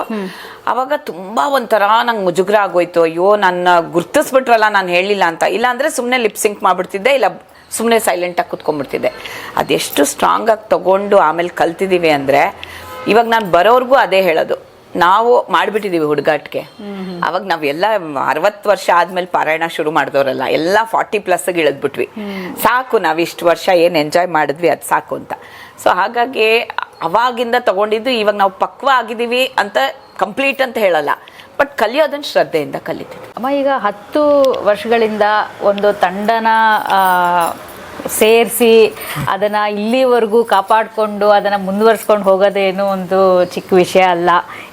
ಅವಾಗ ತುಂಬಾ ಒಂಥರ ನಂಗೆ ಮುಜುಗ್ರ ಆಗೋಯ್ತು. ಅಯ್ಯೋ ನನ್ನ ಗುರ್ತಿಸ್ಬಿಟ್ರಲ್ಲ ನಾನು ಹೇಳಿಲ್ಲ ಅಂತ. ಇಲ್ಲ ಅಂದ್ರೆ ಸುಮ್ಮನೆ ಲಿಪ್ ಸಿಂಕ್ ಮಾಡ್ಬಿಡ್ತಿದ್ದೆ. ಇಲ್ಲ ಸುಮ್ಮನೆ ಸೈಲೆಂಟ್ ಆಗಿ ಕುತ್ಕೊಂಡ್ಬಿಡ್ತಿದ್ದೆ. ಅದೆಷ್ಟು ಸ್ಟ್ರಾಂಗ್ ಆಗಿ ತಗೊಂಡು ಆಮೇಲೆ ಕಲ್ತಿದ್ದೀವಿ ಅಂದ್ರೆ, ಇವಾಗ ನಾನು ಬರೋರ್ಗೂ ಅದೇ ಹೇಳೋದು. ನಾವು ಮಾಡಿಬಿಟ್ಟಿದ್ದೀವಿ ಹುಡುಗಾಟ್ಗೆ. ಅವಾಗ ನಾವೆಲ್ಲ ಅರವತ್ತು ವರ್ಷ ಆದ್ಮೇಲೆ ಪಾರಾಯಣ ಶುರು ಮಾಡಿದವರಲ್ಲ, ಎಲ್ಲ ಫಾರ್ಟಿ ಪ್ಲಸ್ ಇಳಿದ್ಬಿಟ್ವಿ. ಸಾಕು ನಾವು ಇಷ್ಟು ವರ್ಷ ಏನ್ ಎಂಜಾಯ್ ಮಾಡಿದ್ವಿ ಅದು ಸಾಕು ಅಂತ. ಸೊ ಹಾಗಾಗಿ ಅವಾಗಿಂದ ತಗೊಂಡಿದ್ದು ಇವಾಗ ನಾವು ಪಕ್ವ ಆಗಿದ್ದೀವಿ ಅಂತ ಕಂಪ್ಲೀಟ್ ಅಂತ ಹೇಳಲ್ಲ. ಬಟ್ ಕಲಿಯೋದನ್ನ ಶ್ರದ್ಧೆಯಿಂದ ಕಲಿತೀವಿ ಅಮ್ಮ ಈಗ ಹತ್ತು ವರ್ಷಗಳಿಂದ ಒಂದು ತಂಡನ ಸೇರಿಸಿ ಅದನ್ನ ಇಲ್ಲಿವರೆಗೂ ಕಾಪಾಡಿಕೊಂಡು ಅದನ್ನ ಮುಂದುವರ್ಸ್ಕೊಂಡು ಹೋಗೋದೇನು ಒಂದು ಚಿಕ್ಕ ವಿಷಯ ಅಲ್ಲ.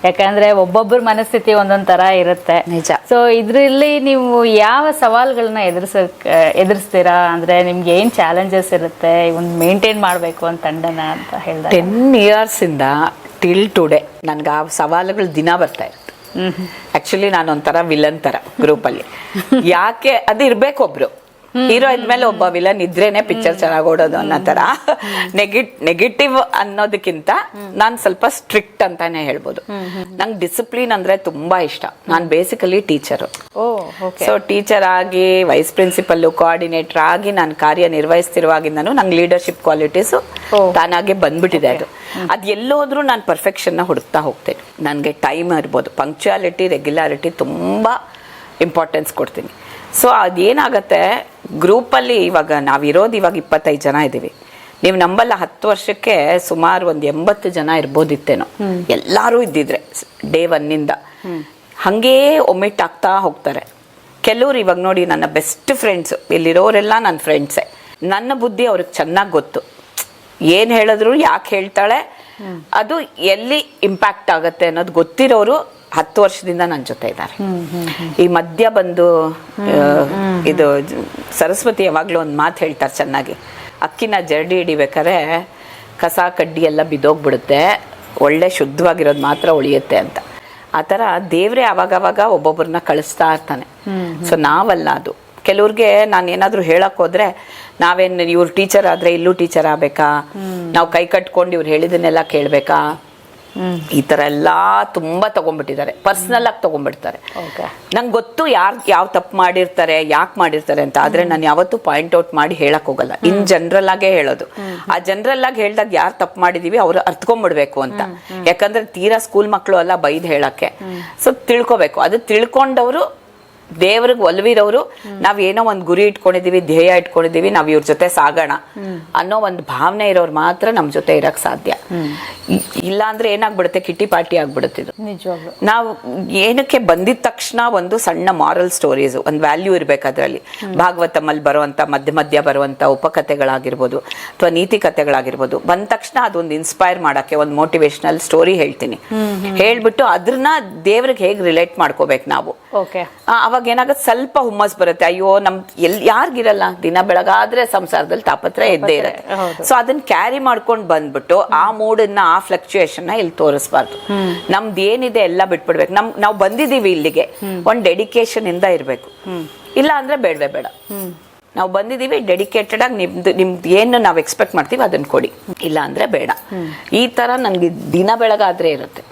ಯಾಕಂದ್ರೆ ಒಬ್ಬೊಬ್ಬರ ಮನಸ್ಥಿತಿ ಒಂದೊಂದು ತರ ಇರುತ್ತೆ. ನಿಜ. ಸೊ ಇದರಲ್ಲಿ ನೀವು ಯಾವ ಸವಾಲುಗಳನ್ನ ಎದುರಿಸ ಎದುರಿಸ್ತೀರಾ? ಅಂದ್ರೆ ನಿಮ್ಗೆ ಏನು ಚಾಲೆಂಜಸ್ ಇರುತ್ತೆ? ಒಂದು ಮೇಂಟೈನ್ ಮಾಡಬೇಕು ಅಂತ ತಂಡನ ಅಂತ ಹೇಳಿದೆ ಟೆನ್ ಇಯರ್ಸಿಂದ ಟಿಲ್ ಟುಡೇ ನನಗೆ ಆ ಸವಾಲುಗಳು ದಿನ ಬರ್ತಾ ಇರುತ್ತೆ. ಆಕ್ಚುಲಿ ನಾನು ಒಂಥರ ವಿಲನ್ ತರ ಗ್ರೂಪ್ ಅಲ್ಲಿ. ಯಾಕೆ, ಅದು ಇರ್ಬೇಕು ಒಬ್ರು. ಹೀರೋ ಇದ್ಮೇಲೆ ಒಬ್ಬ ವಿಲನ್ ಇದ್ರೇನೆ ಪಿಕ್ಚರ್ ಚೆನ್ನಾಗಿ ಓಡೋದು ಅನ್ನೋ ತರ. ನೆಗೆಟ್ ನೆಗೆಟಿವ್ ಅನ್ನೋದಕ್ಕಿಂತ ನಾನು ಸ್ವಲ್ಪ ಸ್ಟ್ರಿಕ್ಟ್ ಅಂತಾನೆ ಹೇಳ್ಬೋದು. ನಂಗೆ ಡಿಸಿಪ್ಲಿನ್ ಅಂದ್ರೆ ತುಂಬಾ ಇಷ್ಟ. ನಾನು ಬೇಸಿಕಲಿ ಟೀಚರು ಸೊ ಟೀಚರ್ ಆಗಿ ವೈಸ್ ಪ್ರಿನ್ಸಿಪಲ್ ಕೋಆರ್ಡಿನೇಟರ್ ಆಗಿ ನಾನು ಕಾರ್ಯ ನಿರ್ವಹಿಸ್ತಿರುವಾಗಿಂದನು ನಂಗೆ ಲೀಡರ್ಶಿಪ್ ಕ್ವಾಲಿಟೀಸ್ ತಾನಾಗೆ ಬಂದ್ಬಿಟ್ಟಿದೆ ಅದು. ಅದು ಎಲ್ಲೋದ್ರೂ ನಾನು ಪರ್ಫೆಕ್ಷನ್ನ ಹುಡುಕ್ತಾ ಹೋಗ್ತೇನೆ. ನನಗೆ ಟೈಮ್ ಇರ್ಬೋದು. ಪಂಕ್ಚುಯಾಲಿಟಿ ರೆಗ್ಯುಲಾರಿಟಿ ತುಂಬಾ ಇಂಪಾರ್ಟೆನ್ಸ್ ಕೊಡ್ತೀನಿ. ಸೊ ಅದೇನಾಗತ್ತೆ ಗ್ರೂಪಲ್ಲಿ ಇವಾಗ ನಾವಿರೋದು ಇವಾಗ ಇಪ್ಪತ್ತೈದು ಜನ ಇದ್ದೀವಿ. ನೀವು ನಂಬಲ್ಲ ಹತ್ತು ವರ್ಷಕ್ಕೆ ಸುಮಾರು ಒಂದು ಎಂಬತ್ತು ಜನ ಇರ್ಬೋದಿತ್ತೇನೋ. ಎಲ್ಲರೂ ಇದ್ದಿದ್ರೆ ಡೇ ಒನ್ನಿಂದ ಹಂಗೇ ಒಮ್ಮಿಟ್ ಆಗ್ತಾ ಹೋಗ್ತಾರೆ. ಕೆಲವ್ರು ಇವಾಗ ನೋಡಿ ನನ್ನ ಬೆಸ್ಟ್ ಫ್ರೆಂಡ್ಸ್ ಇಲ್ಲಿರೋರೆಲ್ಲ ನನ್ನ ಫ್ರೆಂಡ್ಸೇ ನನ್ನ ಬುದ್ಧಿ ಅವ್ರಿಗೆ ಚೆನ್ನಾಗಿ ಗೊತ್ತು. ಏನ್ ಹೇಳಿದ್ರು ಯಾಕೆ ಹೇಳ್ತಾಳೆ ಅದು ಎಲ್ಲಿ ಇಂಪ್ಯಾಕ್ಟ್ ಆಗುತ್ತೆ ಅನ್ನೋದು ಗೊತ್ತಿರೋರು ಹತ್ತು ವರ್ಷದಿಂದ ನನ್ನ ಜೊತೆ ಇದ್ದಾರೆ. ಈ ಮಧ್ಯ ಬಂದು ಇದು ಸರಸ್ವತಿ ಯಾವಾಗ್ಲೂ ಒಂದು ಮಾತು ಹೇಳ್ತಾರೆ ಚೆನ್ನಾಗಿ. ಅಕ್ಕಿನ ಜರಡಿ ಹಿಡಿಬೇಕಾದ್ರೆ ಕಸ ಕಡ್ಡಿ ಎಲ್ಲ ಬಿದ್ದೋಗ್ಬಿಡುತ್ತೆ. ಒಳ್ಳೆ ಶುದ್ಧವಾಗಿರೋದು ಮಾತ್ರ ಉಳಿಯುತ್ತೆ ಅಂತ. ಆ ಥರ ದೇವ್ರೆ ಅವಾಗವಾಗ ಒಬ್ಬೊಬ್ಬರನ್ನ ಕಳಿಸ್ತಾ ಇರ್ತಾನೆ. ಸೊ ನಾವಲ್ಲ ಅದು. ಕೆಲವ್ರಿಗೆ ನಾನು ಏನಾದರೂ ಹೇಳಕ್ ಹೋದ್ರೆ ನಾವೇನು ಇವ್ರು ಟೀಚರ್ ಆದ್ರೆ ಇಲ್ಲೂ ಟೀಚರ್ ಆಗ್ಬೇಕಾ? ನಾವು ಕೈ ಕಟ್ಕೊಂಡು ಇವ್ರು ಹೇಳಿದನ್ನೆಲ್ಲ ಕೇಳ್ಬೇಕಾ? ಈ ತರ ಎಲ್ಲಾ ತುಂಬಾ ತಗೊಂಡ್ಬಿಟ್ಟಿದ್ದಾರೆ. ಪರ್ಸನಲ್ ಆಗಿ ತಗೊಂಡ್ಬಿಡ್ತಾರೆ. ನಂಗೆ ಗೊತ್ತು ಯಾರು ಯಾವ ತಪ್ಪು ಮಾಡಿರ್ತಾರೆ ಯಾಕೆ ಮಾಡಿರ್ತಾರೆ ಅಂತ. ಆದ್ರೆ ನಾನು ಯಾವತ್ತೂ ಪಾಯಿಂಟ್ ಔಟ್ ಮಾಡಿ ಹೇಳಕ್ ಹೋಗಲ್ಲ. ಇನ್ ಜನರಲ್ ಆಗೇ ಹೇಳೋದು. ಆ ಜನರಲ್ ಆಗಿ ಹೇಳ್ದಾಗ ಯಾರು ತಪ್ಪು ಮಾಡಿದೀವಿ ಅವ್ರು ಅರ್ತ್ಕೊಂಡ್ಬಿಡ್ಬೇಕು ಅಂತ. ಯಾಕಂದ್ರೆ ತೀರಾ ಸ್ಕೂಲ್ ಮಕ್ಕಳು ಅಲ್ಲ ಬೈದ್ ಹೇಳಕ್ಕೆ. ಸೊ ತಿಳ್ಕೊಬೇಕು. ಅದು ತಿಳ್ಕೊಂಡವರು ದೇವ್ರಿಗೆ ಒಲ್ವಿರೋರು ನಾವ್ ಏನೋ ಒಂದ್ ಗುರಿ ಇಟ್ಕೊಂಡಿದೀವಿ ಧ್ಯೇಯ ಇಟ್ಕೊಂಡಿದೀವಿ ನಾವ್ ಇವ್ರ ಜೊತೆ ಸಾಗೋಣ ಅನ್ನೋ ಒಂದ್ ಭಾವನೆ ಇರೋರು ಮಾತ್ರ ನಮ್ ಜೊತೆ ಇರಕ್ ಸಾಧ್ಯ. ಇಲ್ಲ ಅಂದ್ರೆ ಏನಾಗ್ಬಿಡುತ್ತೆ ಕಿಟ್ಟಿ ಪಾರ್ಟಿ ಆಗ್ಬಿಡುತ್ತೆ ಇದು. ನಾವು ಏನಕ್ಕೆ ಬಂದಿದ ತಕ್ಷಣ ಒಂದು ಸಣ್ಣ ಮಾರಲ್ ಸ್ಟೋರೀಸ್ ಒಂದ್ ವ್ಯಾಲ್ಯೂ ಇರ್ಬೇಕು ಅದ್ರಲ್ಲಿ. ಭಾಗವತಮಲ್ಲಿ ಬರುವಂತ ಮಧ್ಯ ಮಧ್ಯ ಬರುವಂತ ಉಪಕಥೆಗಳಾಗಿರ್ಬೋದು ಅಥವಾ ನೀತಿ ಕಥೆಗಳಾಗಿರ್ಬೋದು ಬಂದ ತಕ್ಷಣ ಅದೊಂದು ಇನ್ಸ್ಪೈರ್ ಮಾಡಕ್ಕೆ ಒಂದು ಮೋಟಿವೇಶನಲ್ ಸ್ಟೋರಿ ಹೇಳ್ತೀನಿ. ಹೇಳ್ಬಿಟ್ಟು ಅದ್ರನ್ನ ದೇವ್ರಿಗೆ ಹೇಗೆ ರಿಲೇಟ್ ಮಾಡ್ಕೋಬೇಕು ನಾವು. ಆ, ಅವಾಗ ಏನಾಗುತ್ತೆ? ಸ್ವಲ್ಪ ಹುಮ್ಮಸ್ ಬರುತ್ತೆ. ಅಯ್ಯೋ ನಮ್ ಎಲ್ ಯಾರಿಗಿರಲ್ಲ? ದಿನ ಬೆಳಗಾದ್ರೆ ಸಂಸಾರದಲ್ಲಿ ತಾಪತ್ರ ಇದ್ದೇ ಇರುತ್ತೆ. ಸೊ ಅದನ್ನ ಕ್ಯಾರಿ ಮಾಡ್ಕೊಂಡು ಬಂದ್ಬಿಟ್ಟು ಆ ಮೂಡನ್ನ ಆ ಫ್ಲಕ್ಚುಯೇಷನ್ ಇಲ್ಲಿ ತೋರಿಸ್ಬಾರ್ದು. ನಮ್ದು ಏನಿದೆ ಎಲ್ಲ ಬಿಟ್ಬಿಡ್ಬೇಕು. ನಮ್ ನಾವು ಬಂದಿದೀವಿ ಇಲ್ಲಿಗೆ. ಒಂದ್ ಡೆಡಿಕೇಶನ್ ಇಂದ ಇರ್ಬೇಕು. ಇಲ್ಲ ಅಂದ್ರೆ ಬೇಡವೇ ಬೇಡ. ನಾವು ಬಂದಿದೀವಿ ಡೆಡಿಕೇಟೆಡ್ ಆಗಿ ನಿಮ್ದು ನಿಮ್ದು ಏನು ನಾವು ಎಕ್ಸ್ಪೆಕ್ಟ್ ಮಾಡ್ತೀವಿ ಅದನ್ನ ಕೊಡಿ. ಇಲ್ಲ ಅಂದ್ರೆ ಬೇಡ ಈ ತರ ನನ್ಗೆ ದಿನ ಬೆಳಗಾದ್ರೆ ಇರುತ್ತೆ.